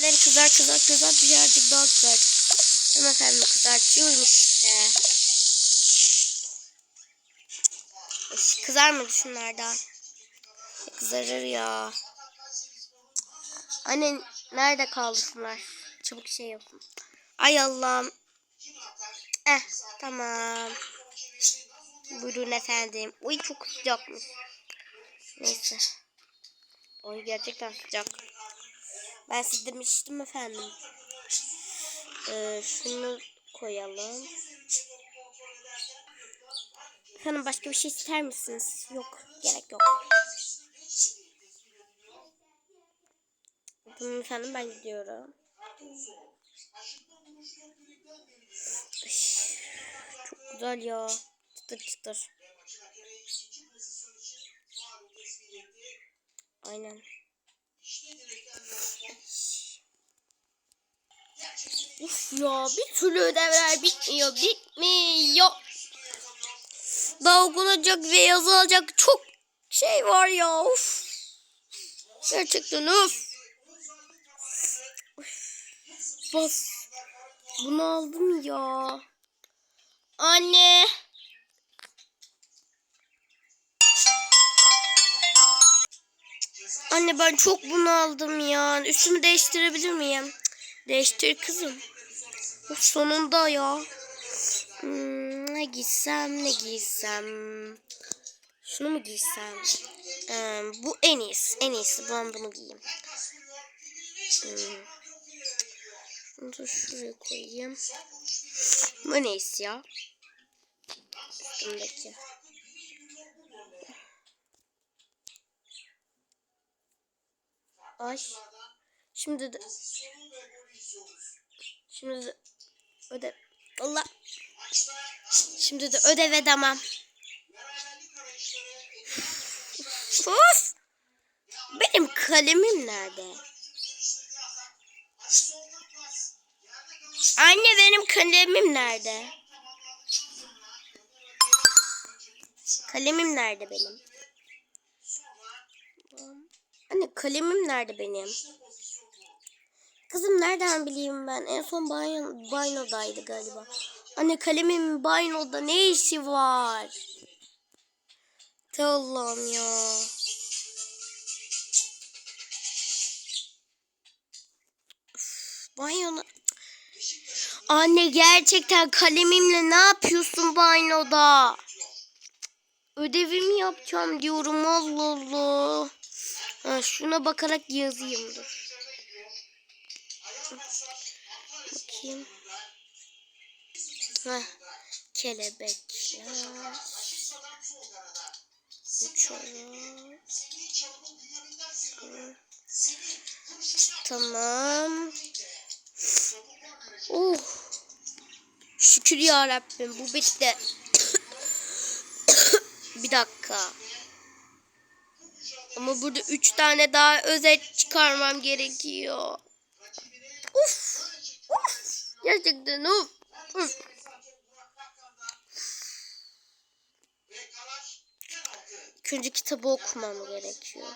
etleri kızar kızar kızar birazcık daha kızar. Tamam efendim kızartıyorum işte. Kızar mı şunlardan? Kızarır ya. Anne nerede kaldı şunlar? Çabuk şey yapın. Ay Allah'ım. Eh tamam. Buyurun efendim. Uy çok sıcakmış. Neyse. Oy gerçekten sıcak. Ben size demiştim efendim. Ee, şunu koyalım. Efendim başka bir şey ister misiniz? Yok. Gerek yok. Tamam efendim ben gidiyorum. Çok güzel ya. Çıtır çıtır. Aynen. Uf ya bir türlü ödevler bitmiyor. Bitmiyor. Daha ve yazılacak çok şey var ya. Uf. Gerçekten uf. Uf. Bas. Bunu aldım ya. Anne. Anne ben çok bunu aldım ya. Üstümü değiştirebilir miyim? Değiştir kızım. Of, sonunda ya. Hmm, ne giysem ne giysem. Şunu mu giysem? Ee, bu en iyisi. En iyisi. Ben bunu giyeyim. Hmm. Şunu da şuraya koyayım. Bu en iyisi ya. Üstümdeki. Ay. Şimdi de Şimdi de ödev. Allah. Şimdi de ödev edemem. Uf. Benim kalemim nerede? Anne benim kalemim nerede? Kalemim nerede benim? Anne kalemim nerede benim? Kızım nereden bileyim ben? En son banyo, banyodaydı galiba. Anne kalemimin banyoda ne işi var? Allah'ım ya. Üf, Banyoda... Anne gerçekten kalemimle ne yapıyorsun banyoda? Ödevimi yapacağım diyorum Allah Allah. Ha, şuna bakarak yazayım dur. Bakayım. Heh. Kelebekler. Hı. Tamam. Oh. Şükür ya Rabbim bu bitti. Bir dakika. Ama burada üç tane daha özet çıkarmam gerekiyor. Uf. Gerçekten. Uf. İlk önce kitabı okumam gerekiyor.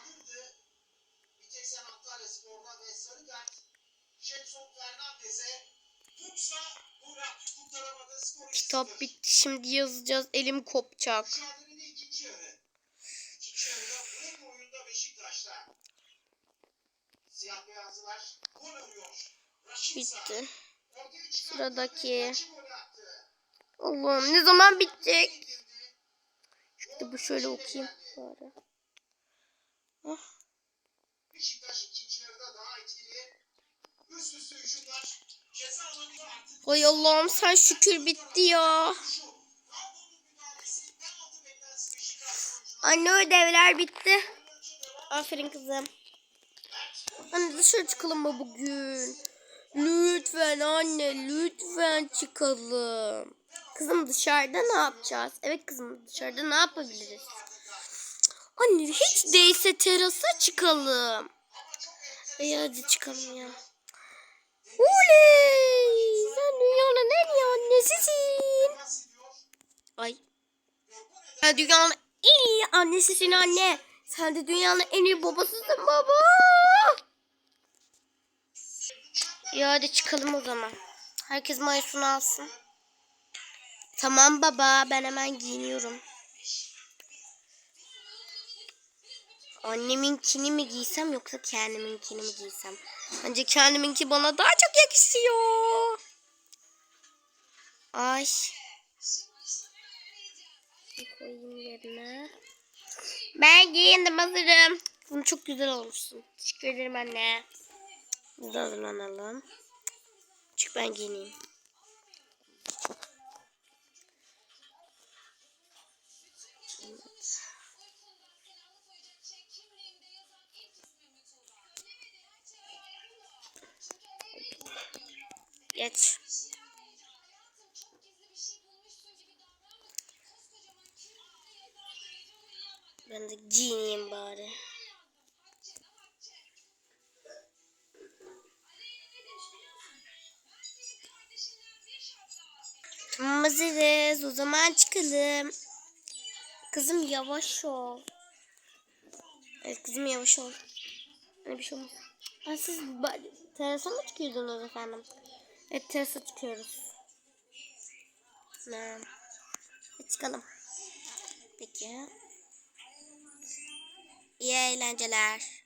Kitap bitti. Şimdi yazacağız. Elim kopacak. Bitti. Sıradaki. Allah'ım ne zaman bitecek? Şu kitabı şöyle okuyayım bari. Ah. Hay Allah'ım sen şükür bitti ya. Anne ödevler bitti. Aferin kızım. Anne dışarı çıkalım mı bugün? Lütfen anne lütfen çıkalım. Kızım dışarıda ne yapacağız? Evet kızım dışarıda ne yapabiliriz? Anne hiç değilse terasa çıkalım. İyi hadi çıkalım ya. Oley! Sen dünyanın en iyi annesisin. Ay. Sen dünyanın en iyi annesisin anne. Sen de dünyanın en iyi babasısın baba. Ya hadi çıkalım o zaman. Herkes mayosunu alsın. Tamam baba ben hemen giyiniyorum. Anneminkini mi giysem yoksa kendiminkini mi giysem? Bence kendiminki bana daha çok yakışıyor. Ay. Bir koyayım yerine. Ben giyindim hazırım. Bunu çok güzel olmuşsun. Teşekkür ederim anne. De hazırlanalım. Çık ben giyineyim. Evet. Geç. Ben de giyineyim bari. Hazırız. O zaman çıkalım. Kızım yavaş ol. Evet kızım yavaş ol. Ne bir şey olmaz. Ha, siz terasa mı çıkıyordunuz efendim? Evet terasa çıkıyoruz. Ne? Hadi çıkalım. Peki. İyi eğlenceler.